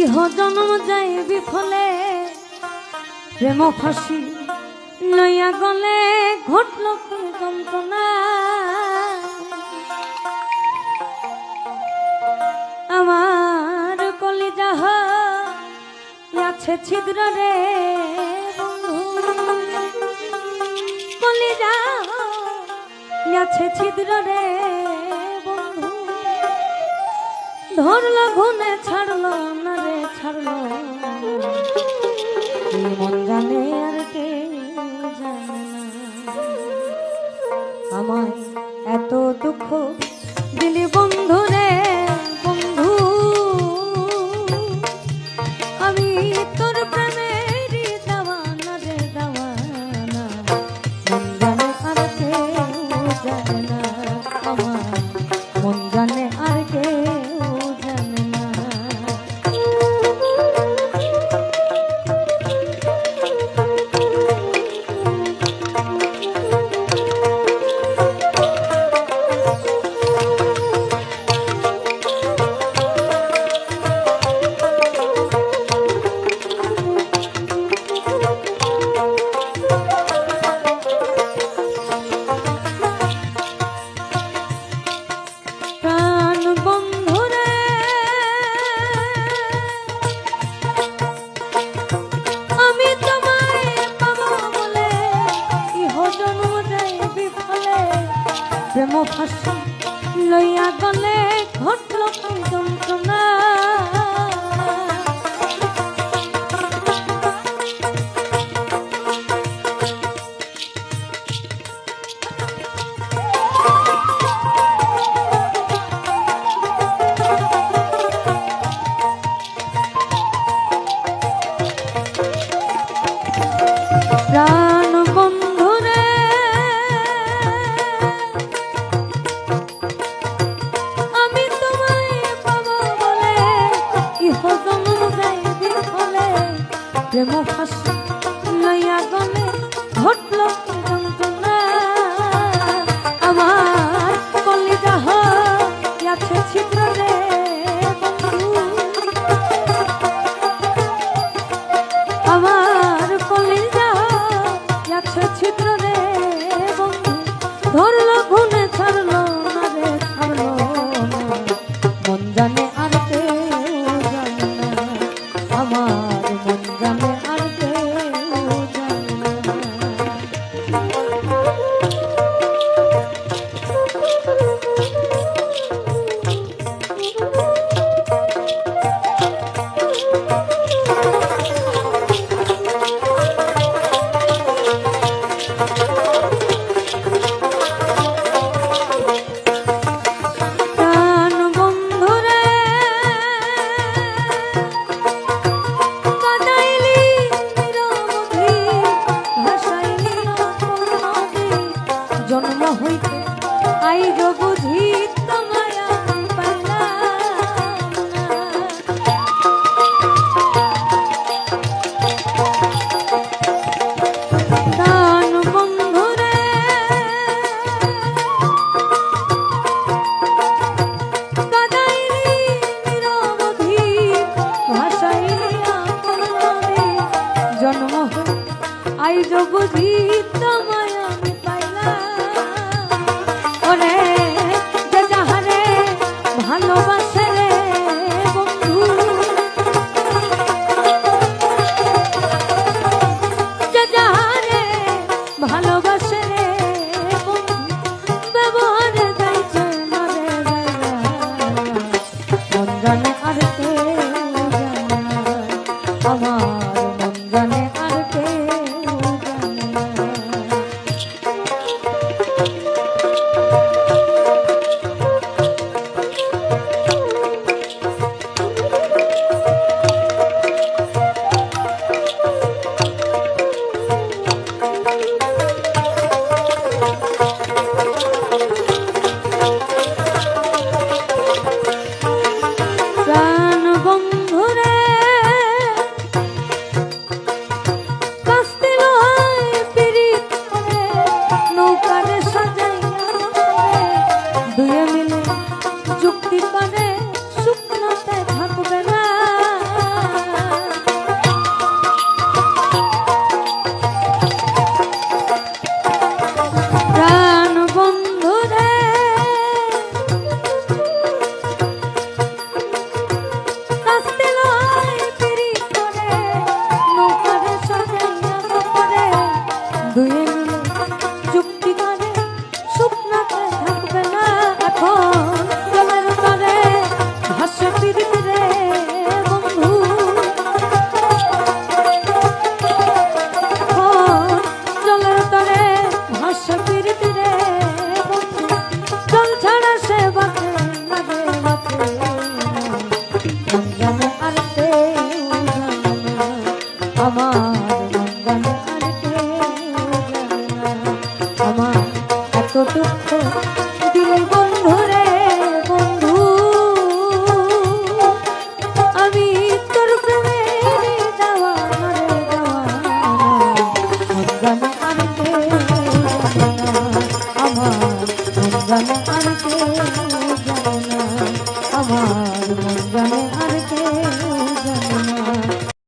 ইহ জন্ম যায় বিফলে, প্রেম ফাঁসি লইয়া গলে ঘটল যন্ত্রণা। আমার কলিজাহ আছে ছিদ্র রে কলিজা আছে ছিদ্র রে ধরলো ঘুনে ছাড়লো ছাড়লো। মন জানে আর কে আমায় এত দুঃখ দিলি বন্ধু রে, বন্ধু। আমি তোর প্রেমের দেওয়ানা রে, দেওয়ানা। মন জানে আর না। আমার মন জানে আর কেউ প্রেম প্রেম ফাঁসি লইয়া জন্ম আইজ বুঝি তোমায় জানে দুঃখ